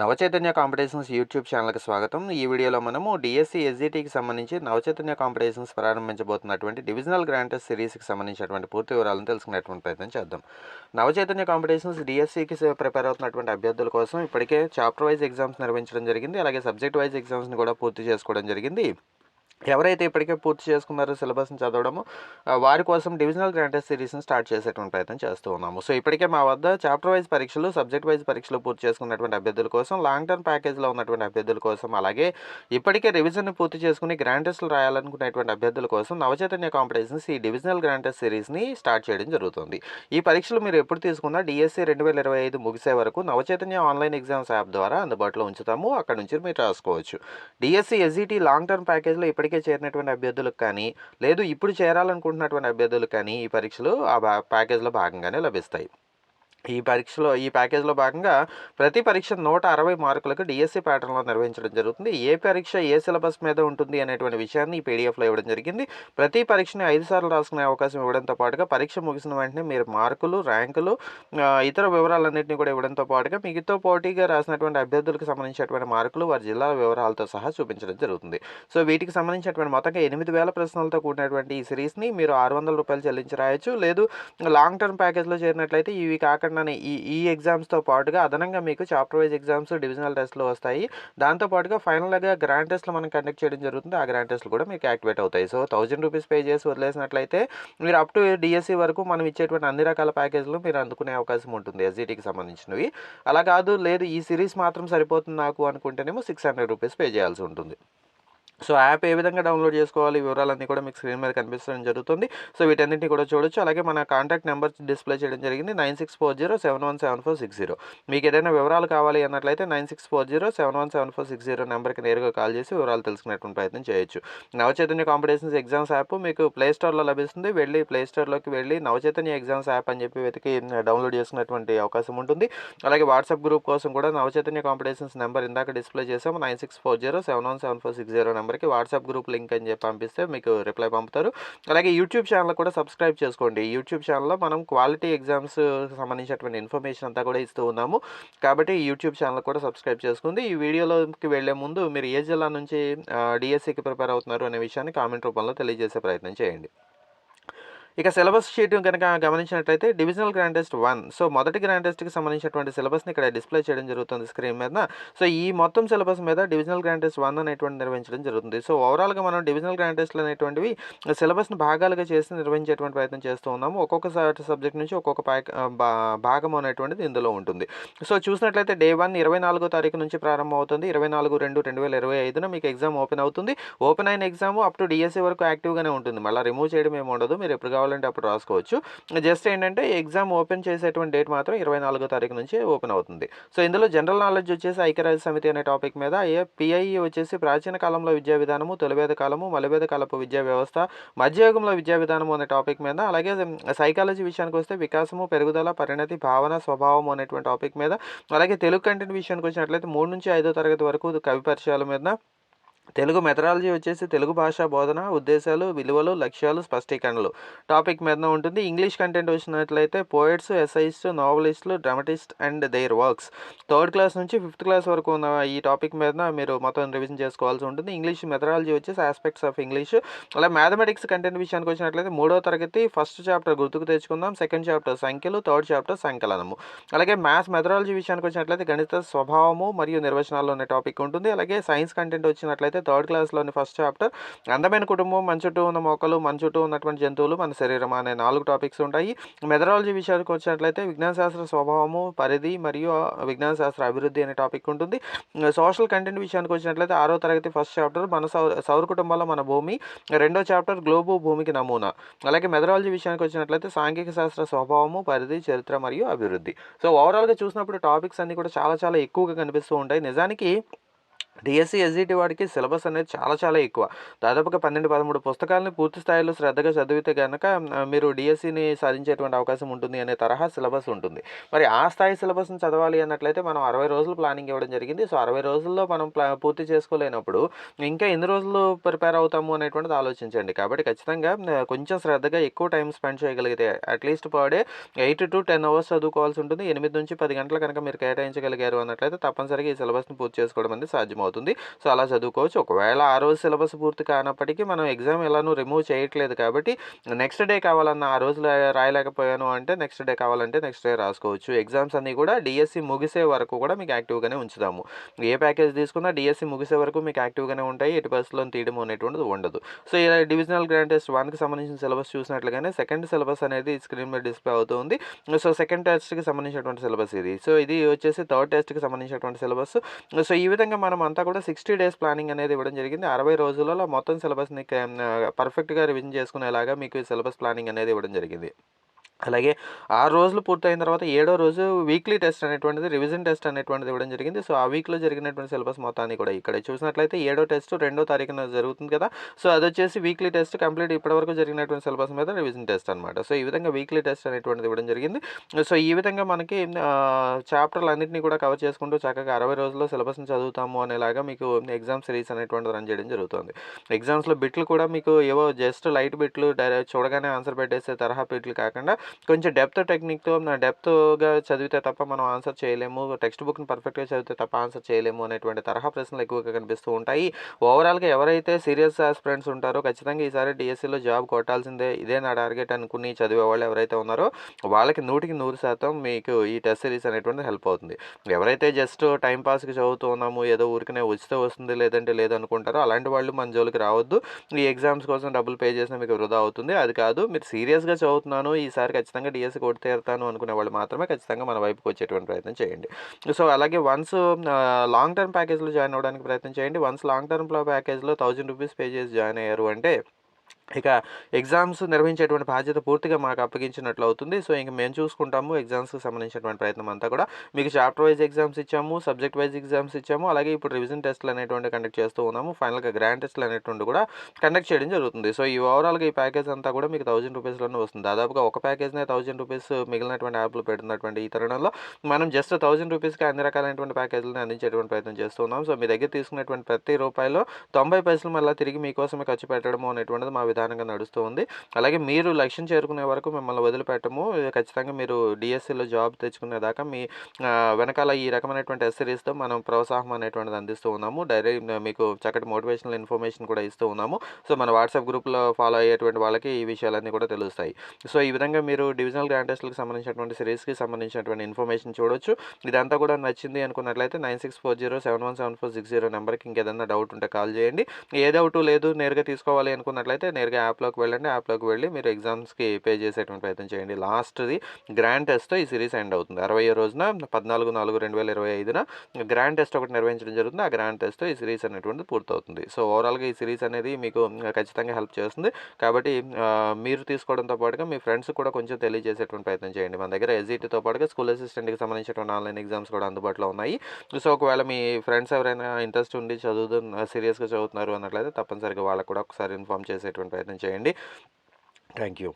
Navachaitanya competitions YouTube ఛానల్కి స్వాగతం. ఈ వీడియోలో మనము డిఎస్సి ఎస్జిటికి సంబంధించి నవచైతన్య కాంపిటీషన్స్ ప్రారంభించబోతున్నటువంటి డివిజనల్ గ్రాంటెస్ సిరీస్కి సంబంధించినటువంటి పూర్తి వివరాలను తెలుసుకునేటువంటి ప్రయత్నం చేద్దాం. నవచైతన్య కాంపిటీషన్స్ డిఎస్సికి ప్రిపేర్ అవుతున్నటువంటి అభ్యర్థుల కోసం ఇప్పటికే చాప్టర్ వైజ్ ఎగ్జామ్స్ నిర్వహించడం జరిగింది. అలాగే సబ్జెక్ట్ వైజ్ ఎగ్జామ్స్ని కూడా పూర్తి చేసుకోవడం జరిగింది. ఎవరైతే ఇప్పటికే పూర్తి చేసుకున్నారో సిలబస్ని చదవడము వారి కోసం డివిజనల్ గ్రాంటెడ్ సిరీస్ని స్టార్ట్ చేసేటువంటి ప్రయత్నం చేస్తూ ఉన్నాము. సో ఇప్పటికే మా వద్ద చాప్టర్ వైజ్ పరీక్షలు సబ్జెక్ట్ వైజ్ పరీక్షలు పూర్తి చేసుకున్నటువంటి అభ్యర్థుల కోసం లాంగ్ టర్మ్ ప్యాకేజ్లో ఉన్నటువంటి అభ్యర్థుల కోసం అలాగే ఇప్పటికే రివిజన్ పూర్తి చేసుకుని గ్రాండ్ టెస్ట్లు రాయాలనుకునేటువంటి అభ్యర్థుల కోసం నవచైతన్య కాంపిటీషన్స్ ఈ డివిజనల్ గ్రాండ్ టెస్ట్ సిరీస్ని స్టార్ట్ చేయడం జరుగుతుంది. ఈ పరీక్షలు మీరు ఎప్పుడు తీసుకున్నా డిఎస్సి రెండు వేల ఇరవై ఐదు ముగిసే వరకు నవచైతన్య ఆన్లైన్ ఎగ్జామ్స్ యాప్ ద్వారా అందుబాటులో ఉంచుతాము. అక్కడ నుంచి మీరు రాసుకోవచ్చు. డిఎస్సి ఎస్జిటి లాంగ్ టర్మ్ ప్యాకేజ్లో ఇప్పటికే ఇప్పటికే చేరినటువంటి అభ్యర్థులకు కానీ లేదు ఇప్పుడు చేరాలనుకుంటున్నటువంటి అభ్యర్థులకు కానీ ఈ పరీక్షలు ఆ భా ప్యాకేజ్లో భాగంగానే లభిస్తాయి. ఈ పరీక్షలో ఈ ప్యాకేజ్లో భాగంగా ప్రతి పరీక్ష నూట అరవై మార్కులకు డిఎస్సి ప్యాటర్న్లో నిర్వహించడం జరుగుతుంది. ఏ పరీక్ష ఏ సిలబస్ మీద ఉంటుంది అనేటువంటి విషయాన్ని ఈ పీడిఎఫ్లో ఇవ్వడం జరిగింది. ప్రతి పరీక్షని ఐదు సార్లు రాసుకునే అవకాశం ఇవ్వడంతో పాటుగా పరీక్ష ముగిసిన వెంటనే మీరు మార్కులు ర్యాంకులు ఇతర వివరాలన్నింటినీ కూడా ఇవ్వడంతో పాటుగా మిగతా పోటీగా రాసినటువంటి అభ్యర్థులకు సంబంధించినటువంటి మార్కులు వారి జిల్లాల వివరాలతో సహా చూపించడం జరుగుతుంది. సో వీటికి సంబంధించినటువంటి మొత్తంగా ఎనిమిది వేల ప్రశ్నలతో కూడినటువంటి ఈ సిరీస్ని మీరు ఆరు వందల రూపాయలు చెల్లించి రాయొచ్చు. లేదు లాంగ్ టర్మ్ ప్యాకేజ్లో చేరినట్లయితే ఇవి కాకుండానే ఈ ఈ ఎగ్జామ్స్తో పాటుగా అదనంగా మీకు చాప్టర్ వైజ్ ఎగ్జామ్స్ డివిజనల్ టెస్ట్లు వస్తాయి. దాంతో పాటుగా ఫైనల్గా గ్రాండ్ టెస్ట్లు మనం కండక్ట్ చేయడం జరుగుతుంది. ఆ గ్రాండ్ టెస్ట్లు కూడా మీకు యాక్టివేట్ అవుతాయి. సో థౌజండ్ రూపీస్ పే చేసి వదిలేసినట్లయితే మీరు అప్ టు డిఎస్సి వరకు మనం ఇచ్చేటువంటి అన్ని రకాల ప్యాకేజ్లు మీరు అందుకునే అవకాశం ఉంటుంది ఎస్జిటికి సంబంధించినవి. అలా కాదు లేదు ఈ సిరీస్ మాత్రం సరిపోతుంది నాకు అనుకుంటేనేమో సిక్స్ హండ్రెడ్ రూపీస్ పే చేయాల్సి ఉంటుంది. సో యాప్ ఏ విధంగా డౌన్లోడ్ చేసుకోవాలి? వివరాలన్నీ కూడా మీకు స్క్రీన్ మీద కనిపించడం జరుగుతుంది. సో వీటన్నింటినీ కూడా చూడొచ్చు. అలాగే మన కాంటాక్ట్ నెంబర్ డిస్ప్లే చేయడం జరిగింది. Nine six four zero seven one seven four six zero. మీకు ఏదైనా వివరాలు కావాలి అన్నట్లయితే nine six four zero seven one seven four six zero నెంబర్కి నేరుగా కాల్ చేసి వివరాలు తెలుసుకునేటువంటి ప్రయత్నం చేయొచ్చు. నవచైతన్య కాంపిటీషన్స్ ఎగ్జామ్స్ యాప్ మీకు ప్లే స్టోర్లో లభిస్తుంది. వెళ్ళి ప్లే స్టోర్లోకి వెళ్ళి నవచైతన్య ఎగ్జామ్స్ యాప్ అని చెప్పి వెతికి డౌన్లోడ్ చేసుకునేటువంటి అవకాశం ఉంటుంది. అలాగే వాట్సాప్ గ్రూప్ కోసం కూడా నవచైతన్య కాంపిటీషన్స్ నెంబర్ ఇందాక డిస్ప్లే చేసాము nine six four zero seven one seven four six zero నెంబర్కి వాట్సాప్ గ్రూప్ లింక్ అని చెప్పి పంపిస్తే మీకు రిప్లై పంపుతారు. అలాగే యూట్యూబ్ ఛానల్ కూడా సబ్స్క్రైబ్ చేసుకోండి. యూట్యూబ్ ఛానల్లో మనం క్వాలిటీ ఎగ్జామ్స్ సంబంధించినటువంటి ఇన్ఫర్మేషన్ అంతా కూడా ఇస్తూ ఉన్నాము. కాబట్టి యూట్యూబ్ ఛానల్ కూడా సబ్స్క్రైబ్ చేసుకుంది. ఈ వీడియోలోకి వెళ్ళే ముందు మీరు ఏ జిల్లా నుంచి డిఎస్సికి ప్రిపేర్ అవుతున్నారు అనే విషయాన్ని కామెంట్ రూపంలో తెలియజేసే ప్రయత్నం చేయండి. ఇక సిలబస్ షీట్ కనుక గమనించినట్లయితే divisional grand test one. So మొదటి గ్రాండ్ టెస్ట్కి సంబంధించినటువంటి సిలబస్ని ఇక్కడ డిస్ప్లే చేయడం జరుగుతుంది స్క్రీన్ మీద. సో ఈ మొత్తం సిలబస్ మీద డివిజనల్ గ్రాండ్ టెస్ట్ వన్ అనేటువంటి నిర్వహించడం జరుగుతుంది. సో ఓవరాల్గా మనం డివిజనల్ గ్రాండ్ టెస్ట్లు అనేటువంటివి సిలబస్ని భాగాలుగా చేసి నిర్వహించేటువంటి ప్రయత్నం చేస్తూ ఉన్నాము. ఒక్కొక్క సబ్జెక్ట్ నుంచి ఒక్కొక్క ప్యాక్ భాగం అనేటువంటిది ఇందులో ఉంటుంది. సో చూసినట్లయితే డే వన్ ఇరవై నాలుగో తారీఖు నుంచి ప్రారంభం అవుతుంది. ఇరవై నాలుగు రెండు రెండు వేల ఇరవై ఐదున మీకు ఎగ్జామ్ ఓపెన్ అవుతుంది. ఓపెన్ అయిన ఎగ్జామ్ అప్ టు డిఎస్సి వరకు యాక్టివ్గానే ఉంటుంది. మళ్ళీ రిమూవ్ చేయడం ఏమి ఉండదు. మీరు ఎప్పుడు కావాలంటే అప్పుడు రాసుకోవచ్చు. జస్ట్ ఏంటంటే ఎగ్జామ్ ఓపెన్ చేసేటువంటి డేట్ మాత్రం ఇరవై నాలుగో తారీఖు నుంచి ఓపెన్ అవుతుంది. సో ఇందులో జనరల్ నాలెడ్జ్ వచ్చేసి ఐక్యరాజ్య సమితి అనే టాపిక్ మీద ఏ పిఐ వచ్చేసి ప్రాచీన కాలంలో విద్యా విధానము తొలివేద కాలము మలవేద కాలపు విద్యా వ్యవస్థ మధ్యయుగంలో విద్యా విధానము అనే టాపిక్ మీద అలాగే సైకాలజీ విషయానికి వస్తే వికాసము పెరుగుదల పరిణతి భావన స్వభావం అనేటువంటి టాపిక్ మీద అలాగే తెలుగు కంటెంట్ విషయానికి వచ్చినట్లయితే మూడు నుంచి ఐదో తరగతి వరకు కవి పరిచయాల మీద తెలుగు మెథడాలజీ వచ్చేసి తెలుగు భాషా బోధన ఉద్దేశాలు విలువలు లక్ష్యాలు స్పష్టీకరణలు. టాపిక్ మీద ఉంటుంది. ఇంగ్లీష్ కంటెంట్ వచ్చినట్లయితే poets essayist నావలిస్టులు dramatist and their works. Third class నుంచి ఫిఫ్త్ క్లాస్ వరకు ఉన్న ఈ టాపిక్ మీద మీరు మొత్తం రివిజన్ చేసుకోవాల్సి ఉంటుంది. ఇంగ్లీష్ మెథడాలజీ వచ్చేసి ఆస్పెక్ట్స్ ఆఫ్ ఇంగ్లీష్. అలా మ్యాథమెటిక్స్ కంటెంట్ విషయానికి వచ్చినట్లయితే మూడో తరగతి ఫస్ట్ చాప్టర్ గుర్తుకు తెచ్చుకుందాం. సెకండ్ చాప్టర్ సంఖ్యలు థర్డ్ చాప్టర్ సంకలనము. అలాగే మ్యాథ్స్ మెథడాలజీ విషయానికి వచ్చినట్లయితే గణిత స్వభావము మరియు నిర్వచనాలు అనే టాపిక్ ఉంటుంది. అలాగే సైన్స్ కంటెంట్ వచ్చినట్లయితే థర్డ్ క్లాస్లోని ఫస్ట్ చాప్టర్. అందమైన కుటుంబం మన చుట్టూ ఉన్న మొక్కలు మన చుట్టూ ఉన్నటువంటి జంతువులు మన శరీరం అనే నాలుగు టాపిక్స్ ఉంటాయి. మెథడాలజీ విషయానికి వచ్చినట్లయితే విజ్ఞాన శాస్త్ర స్వభావము పరిధి మరియు విజ్ఞాన శాస్త్ర అభివృద్ధి అనే టాపిక్ ఉంటుంది. సోషల్ కంటెంట్ విషయానికి వచ్చినట్లయితే ఆరో తరగతి ఫస్ట్ చాప్టర్ మన సౌర సౌర కుటుంబంలో మన భూమి రెండో చాప్టర్ గ్లోబు భూమికి నమూనా. అలాగే మెథడాలజీ విషయానికి వచ్చినట్లయితే సాంఘిక శాస్త్ర స్వభావము పరిధి చరిత్ర మరియు అభివృద్ధి. సో ఓవరాల్గా చూసినప్పుడు టాపిక్స్ అన్నీ కూడా చాలా చాలా ఎక్కువగా కనిపిస్తూ ఉంటాయి. నిజానికి డిఎస్సి ఎస్జిటి వాడికి సిలబస్ అనేది చాలా చాలా ఎక్కువ. దాదాపుగా పన్నెండు పదమూడు పుస్తకాలని పూర్తి స్థాయిలో శ్రద్ధగా చదివితే కనుక మీరు డిఎస్సిని సాధించేటువంటి అవకాశం ఉంటుంది అనే తరహా సిలబస్ ఉంటుంది. మరి ఆ స్థాయి సిలబస్ని చదవాలి అన్నట్లయితే మనం అరవై రోజులు ప్లానింగ్ ఇవ్వడం జరిగింది. సో అరవై రోజుల్లో మనం ప్లా పూర్తి చేసుకోలేనప్పుడు ఇంకా ఎన్ని రోజులు ప్రిపేర్ అవుతాము అనేటువంటిది ఆలోచించండి. కాబట్టి ఖచ్చితంగా కొంచెం శ్రద్ధగా ఎక్కువ టైం స్పెండ్ చేయగలిగితే at least per day eight to ten hours చదువుకోవాల్సి ఉంటుంది. ఎనిమిది నుంచి పది గంటలు కనుక మీరు కేటాయించగలిగారు అన్నట్లయితే తప్పనిసరిగా ఈ సిలబస్ని పూర్తి చేసుకోవడం అనేది అర్థమవుతుంది. సో అలా చదువుకోవచ్చు. ఒకవేళ ఆ రోజు సిలబస్ పూర్తి కానప్పటికీ మనం ఎగ్జామ్ ఎలానూ రిమూవ్ చేయట్లేదు కాబట్టి నెక్స్ట్ డే కావాలన్నా ఆ రోజు రాయలేకపోయాను అంటే నెక్స్ట్ డే కావాలంటే నెక్స్ట్ డే రాసుకోవచ్చు. ఎగ్జామ్స్ అన్నీ కూడా డిఎస్సి ముగిసే వరకు కూడా మీకు యాక్టివ్గానే ఉంచుదాము ఏ ప్యాకేజ్ తీసుకున్నా డిఎస్సి ముగిసే వరకు మీకు యాక్టివ్గానే ఉంటాయి. ఎటు బస్సులో తీయడం అనేటువంటిది ఉండదు. సో ఇలా డివిజనల్ గ్రాండ్ టెస్ట్ వన్కి సంబంధించిన సిలబస్ చూసినట్లుగానే సెకండ్ సిలబస్ అనేది స్క్రీన్ మీద డిస్ప్లే అవుతుంది. సో సెకండ్ టెస్ట్కి సంబంధించినటువంటి సిలబస్ ఇది. సో ఇది వచ్చేసి థర్డ్ టెస్ట్కి సంబంధించినటువంటి సిలబస్. సో ఈ విధంగా మనం అంతా కూడా సిక్స్టీ డేస్ ప్లానింగ్ అనేది ఇవ్వడం జరిగింది. అరవై రోజులలో మొత్తం సిలబస్ని పర్ఫెక్ట్గా రివిజన్ చేసుకునేలాగా మీకు ఈ సిలబస్ ప్లానింగ్ అనేది ఇవ్వడం జరిగింది. అలాగే ఆరు రోజులు పూర్తయిన తర్వాత ఏడో రోజు వీక్లీ టెస్ట్ అనేటువంటిది రివిజన్ టెస్ట్ అనేటువంటిది ఇవ్వడం జరిగింది. సో ఆ వీక్లో జరిగినటువంటి సిలబస్ మొత్తాన్ని కూడా ఇక్కడ చూసినట్లయితే ఏడో టెస్ట్ రెండో తారీఖున జరుగుతుంది కదా. సో అది వచ్చేసి వీక్లీ టెస్ట్ కంప్లీట్ ఇప్పటివరకు జరిగినటువంటి సిలబస్ మీద రివిజన్ టెస్ట్ అనమాట సో ఈ విధంగా వీక్లీ టెస్ట్ అనేటువంటిది ఇవ్వడం జరిగింది. సో ఈ విధంగా మనకి చాప్టర్లు అన్నింటినీ కూడా కవర్ చేసుకుంటూ చక్కగా అరవై రోజుల్లో సిలబస్ని చదువుతాము అనేలాగా మీకు ఎగ్జామ్ సిరీస్ అనేటువంటిది రన్ చేయడం జరుగుతుంది. ఎగ్జామ్స్లో బిట్లు కూడా మీకు ఏవో జస్ట్ లైట్ బిట్లు డైరెక్ట్ చూడగానే ఆన్సర్ పెట్టేసే తరహా బిట్లు కాకుండా కొంచెం డెప్త్ టెక్నిక్తో నా డెప్త్గా చదివితే తప్ప మనం ఆన్సర్ చేయలేము. టెక్స్ట్ బుక్ని పర్ఫెక్ట్గా చదివితే తప్ప ఆన్సర్ చేయలేము అనేటువంటి తరహా ప్రశ్నలు ఎక్కువగా కనిపిస్తూ ఉంటాయి. ఓవరాల్గా ఎవరైతే సీరియస్ ఆస్పిరెంట్స్ ఉంటారో ఖచ్చితంగా ఈసారి డిఎస్సిలో జాబ్ కొట్టాల్సిందే. ఇదే నా టార్గెట్ అనుకుని చదివే వాళ్ళు ఎవరైతే ఉన్నారో వాళ్ళకి నూటికి నూరు శాతం మీకు ఈ టెస్ట్ సిరీస్ అనేటువంటిది హెల్ప్ అవుతుంది. ఎవరైతే జస్ట్ టైంపాస్కి చదువుతూ ఉన్నాము ఏదో ఊరికనే ఉచితే వస్తుంది లేదంటే లేదు అనుకుంటారో అలాంటి వాళ్ళు మన జోలికి రావద్దు. ఈ ఎగ్జామ్స్ కోసం డబ్బులు పే చేసినా మీకు వృధా అవుతుంది. అది కాదు మీరు సీరియస్గా చదువుతున్నాను ఈసారి ఖచ్చితంగా డిఎస్సి కొట్టి తీరుతాను అనుకునే వాళ్ళు మాత్రమే ఖచ్చితంగా మన వైపుకి వచ్చేటువంటి ప్రయత్నం చేయండి. సో అలాగే వన్స్ లాంగ్ టర్మ్ ప్యాకేజ్లో జాయిన్ అవ్వడానికి ప్రయత్నం చేయండి. వన్స్ లాంగ్ టర్మ్ ప్యాకేజ్లో థౌజండ్ రూపీస్ పే చేసి జాయిన్ అయ్యారు అంటే ఇక ఎగ్జామ్స్ నిర్వహించేటువంటి బాధ్యత పూర్తిగా మాకు అప్పగించినట్లు అవుతుంది. సో ఇంక మేము చూసుకుంటాము ఎగ్జామ్స్కి సంబంధించినటువంటి ప్రయత్నం అంతా కూడా. మీకు చాప్టర్ వైజ్ ఎగ్జామ్స్ ఇచ్చాము సబ్జెక్ట్ వైజ్ ఎగ్జామ్స్ ఇచ్చాము అలాగే ఇప్పుడు రివిజన్ టెస్ట్లు అనేటువంటి కండక్ట్ చేస్తూ ఉన్నాము. ఫైనల్గా గ్రాండ్ టెస్ట్లు అనేటువంటి కూడా కండక్ట్ చేయడం జరుగుతుంది. సో ఈ ఓవరాల్గా ఈ ప్యాకేజ్ అంతా కూడా మీకు థౌజండ్ రూపీస్లోనే వస్తుంది. దాదాపుగా ఒక ప్యాకేజ్నే థౌజండ్ రూపీస్ మిగిలినటువంటి యాప్లు పెడుతున్నటువంటి ఈ తరుణంలో మనం జస్ట్ థౌజండ్ రూపీస్కి అన్ని రకాలైనటువంటి ప్యాకేజీలను అందించేటువంటి ప్రయత్నం చేస్తున్నాం సో మీ దగ్గర తీసుకున్నటువంటి ప్రతి రూపాయలు తొంభై పైసలు మళ్ళీ తిరిగి మీకోసమే ఖర్చు పెట్టడం అనేటువంటిది మా విధానంగా నడుస్తూ ఉంది. అలాగే మీరు లక్ష్యం చేరుకునే వరకు మిమ్మల్ని వదిలిపెట్టము. ఖచ్చితంగా మీరు డిఎస్సిలో జాబ్ తెచ్చుకునేదాకా మీ వెనకాల ఈ రకమైనటువంటి ఎస్సరీస్తో మనం ప్రోత్సాహం అనేటువంటిది అందిస్తూ ఉన్నాము. డైరెక్ట్ మీకు చక్కటి మోటివేషనల్ ఇన్ఫర్మేషన్ కూడా ఇస్తూ ఉన్నాము. సో మన వాట్సాప్ గ్రూప్లో ఫాలో అయ్యేటువంటి వాళ్ళకి ఈ విషయాలన్నీ కూడా తెలుస్తాయి. సో ఈ విధంగా మీరు డివిజనల్ గ్రాండ్ టెస్ట్లకు సంబంధించినటువంటి సిరీస్కి సంబంధించినటువంటి ఇన్ఫర్మేషన్ చూడొచ్చు. ఇదంతా కూడా నచ్చింది అనుకున్నట్లయితే nine six four zero seven one seven four six zero నెంబర్కి ఇంకేదన్నా డౌట్ ఉంటే కాల్ చేయండి. ఏ డౌట్ లేదు నేరుగా తీసుకోవాలి అనుకున్నట్లయితే నేరుగా యాప్లోకి వెళ్ళండి. యాప్లోకి వెళ్ళి మీరు ఎగ్జామ్స్కి పే చేసేటువంటి ప్రయత్నం చేయండి. లాస్ట్ది గ్రాండ్ టెస్ట్తో ఈ సిరీస్ ఎండ్ అవుతుంది. అరవై రోజున పద్నాలుగు నాలుగు రెండు వేల ఇరవై ఐదున గ్రాండ్ టెస్ట్ ఒకటి నిర్వహించడం జరుగుతుంది. ఆ గ్రాండ్ టెస్ట్తో ఈ సిరీస్ అనేటువంటిది పూర్తవుతుంది. సో ఓవరాల్గా ఈ సిరీస్ అనేది మీకు ఖచ్చితంగా హెల్ప్ చేస్తుంది. కాబట్టి మీరు తీసుకోవడంతో పాటుగా మీ ఫ్రెండ్స్ కూడా కొంచెం తెలియజేసేటువంటి ప్రయత్నం చేయండి. మన దగ్గర ఎస్ఈటీతో పాటుగా స్కూల్ అసిస్టెంట్కి సంబంధించినటువంటి ఆన్లైన్ ఎగ్జామ్స్ కూడా అందుబాటులో ఉన్నాయి. సో ఒకవేళ మీ ఫ్రెండ్స్ ఎవరైనా ఇంట్రెస్ట్ ఉండి చదువుతు సీరియస్గా చదువుతున్నారు అన్నట్లయితే తప్పనిసరిగా వాళ్ళకు కూడా ఒకసారి ఇన్ఫామ్ చేసేటువంటి ప్రయత్నం చేయండి. Thank you